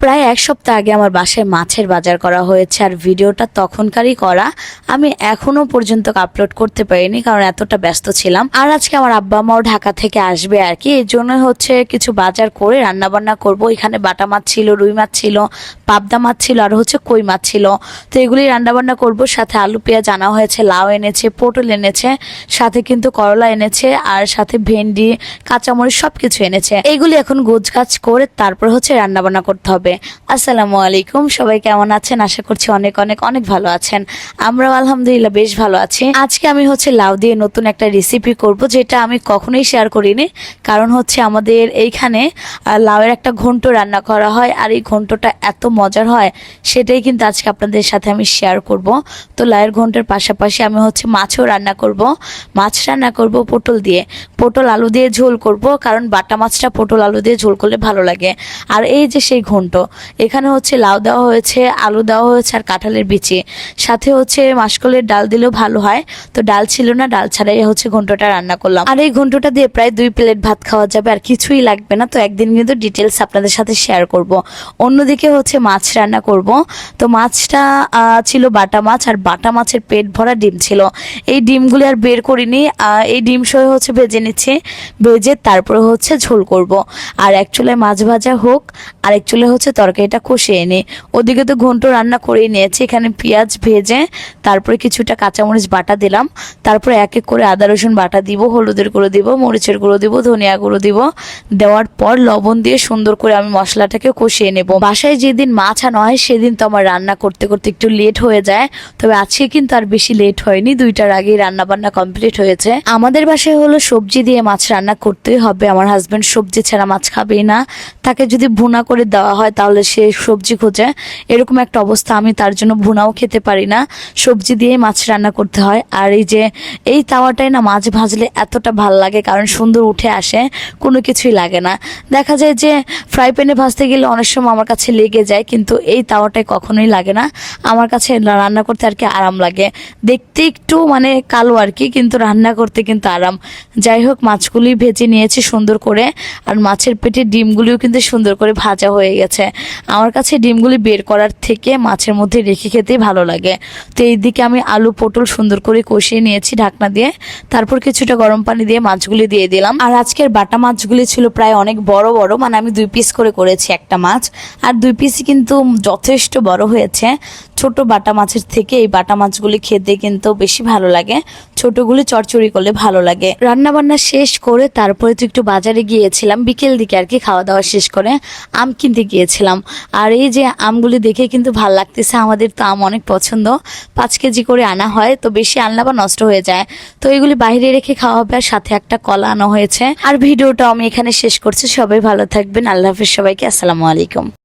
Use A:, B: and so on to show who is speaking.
A: প্রায় এক সপ্তাহ আগে আমার বাসায় মাছের বাজার করা হয়েছে আর ভিডিওটা তখনকারই করা। আমি এখনও পর্যন্ত আপলোড করতে পারিনি কারণ এতটা ব্যস্ত ছিলাম। আর আজকে আমার আব্বা মাও ঢাকা থেকে আসবে আর কি। এই জন্য হচ্ছে কিছু বাজার করে রান্না বান্না করব। এখানে বাটা মাছ ছিল, রুই মাছ ছিল, পাবদা মাছ ছিল আর হচ্ছে কই মাছ ছিল। তো এগুলি রান্না বান্না করব। সাথে আলু, পেঁয়াজ আনা হয়েছে, লাউ এনেছে, পটল এনেছে, সাথে কিন্তু করলা এনেছে আর সাথে ভেন্ডি, কাঁচামরিচ সব কিছু এনেছে। এইগুলি এখন গোছ গাছ করে তারপর হচ্ছে রান্না বান্না করতে হবে। আসসালামু আলাইকুম, সবাই কেমন আছেন? আশা করছি অনেক অনেক অনেক ভালো আছেন। আমরাও আলহামদুলিল্লাহ বেশ ভালো আছি। আজকে আমি হচ্ছে লাউ দিয়ে নতুন একটা রেসিপি করব, যেটা আমি কখনোই শেয়ার করিনি। কারণ হচ্ছে আমাদের এইখানে লাউয়ের একটা ঘন্ট রান্না করা হয়, আর এই ঘন্টটা এত মজার হয়, সেটাই কিন্তু আজকে আপনাদের সাথে আমি শেয়ার করব। তো লাউয়ের ঘন্টের পাশাপাশি আমি হচ্ছে মাছও রান্না করব। মাছ রান্না করব পটল দিয়ে। পটল আলু দিয়ে ঝোল করব, কারণ বাটা মাছটা পটল আলু দিয়ে ঝোল করলে ভালো লাগে। আর এই যে সেই ঘন্ট, এখানে হচ্ছে লাউ দেওয়া হয়েছে, আলু দেওয়া হয়েছে আর কাঁঠালের বিচি। সাথে হচ্ছে মাসকলের ডাল দিলেও ভালো হয়। তো ডাল ছিল না, ডাল ছাড়াই হচ্ছে ঘন্টটা রান্না করলাম। আর এই ঘন্টটা দিয়ে প্রায় দুই প্লেট ভাত খাওয়া যাবে, আর কিছুই লাগবে না। তো একদিন কিন্তু ডিটেলস আপনাদের সাথে শেয়ার করব। অন্যদিকে হচ্ছে মাছ রান্না করব। তো মাছটা ছিল বাটা মাছ, আর বাটা মাছের পেট ভরা ডিম ছিল। এই ডিমগুলি আর বের করিনি। এই ডিম সহ হচ্ছে ভেজে নিচ্ছি ভেজে তারপরে হচ্ছে ঝোল করব। আর এক মাছ ভাজা হোক, আর এক চুলে হচ্ছে তরকারিটা কষিয়ে নিই ওদিকে তো ঘন্ট রান্না করে নিয়েছি, এখানে পেঁয়াজ ভেজে, তারপরে কিছুটা কাঁচামরিচ বাটা দিলাম। তারপরে এক এক করে আদা, রসুন বাটা দিব, হলুদের গুঁড়ো দিব, মরিচের গুঁড়ো দিব, ধনিয়া গুঁড়ো দিব। দেওয়ার পর লবণ দিয়ে সুন্দর করে আমি মশলাটাকে কষিয়ে নেব। বাসায় যেদিন মাছ আনা হয়, সেদিন তো আমার রান্না করতে করতে একটু লেট হয়ে যায়। তবে আজকে কিন্তু আর বেশি লেট হয়নি, দুইটার আগেই রান্না বান্না কমপ্লিট হয়েছে। আমাদের বাসায় হলো সবজি দিয়ে মাছ রান্না করতেই হবে। আমার হাজব্যান্ড সবজি ছাড়া মাছ খাবেই না। তাকে যদি ভুনা করে দেওয়া হয়, তাহলে সে সবজি খোঁজে। এরকম একটা অবস্থা, আমি তার জন্য ভুনাও খেতে পারি না। সবজি দিয়ে মাছ রান্না করতে হয়। আর এই যে, এই তাওয়াটাই না মাছ ভাজলে এতটা ভালো লাগে, কারণ সুন্দর উঠে আসে, কোনো কিছুই লাগে না। দেখা যায় যে ফ্রাই প্যানে ভাজতে গেলে অনেক সময় আমার কাছে লেগে যায়, কিন্তু এই তাওয়াটায় কখনোই লাগে না। আমার কাছে রান্না করতে আর কি আরাম লাগে। দেখতে একটু মানে কালো আর কি, কিন্তু রান্না করতে কিন্তু আরাম। যাই হোক মাছগুলি ভেজে নিয়েছি সুন্দর করে, আর মাছের পেটে ডিমগুলিও কিন্তু সুন্দর করে ভাজা হয়ে গেছে। আমার কাছে ডিমগুলি বের করার থেকে মাছের মধ্যে রেখে খেতেই ভালো লাগে। তো এই দিকে আমি আলু পটল সুন্দর করে কষিয়ে নিয়েছি ঢাকনা দিয়ে, তারপর কিছুটা গরম পানি দিয়ে মাছগুলি দিয়ে দিলাম। আর আজকের বাটা মাছগুলি ছিল প্রায় অনেক বড় বড় মানে আমি দুই পিস করে করেছি একটা মাছ। আর দুই পিসই কিন্তু যথেষ্ট বড় হয়েছে। ছোট বাটা মাছের থেকে এই বাটা মাছগুলি খেতে কিন্তু বেশি ভালো লাগে। ছোটগুলি চচ্চড়ি করলে ভালো লাগে। রান্না বান্না শেষ করে তারপরে তো একটু বাজারে গিয়েছিলাম। বিকেল দিকে আর কি খাওয়া দাওয়া শেষ করে আম কিনতে গিয়েছিলাম। আর এই যে আমগুলি দেখে কিন্তু ভালো লাগতেছে। আমাদের তো আম অনেক পছন্দ। পাঁচ কেজি করে আনা হয়, তো বেশি আনলে বা নষ্ট হয়ে যায়। তো এগুলি বাইরে রেখে খাওয়া হবে আর সাথে একটা কলা আনা হয়েছে। আর ভিডিওটা আমি এখানে শেষ করছি। সবাই ভালো থাকবেন। আল্লাহ হাফিজ সবাইকে। আসসালামু আলাইকুম।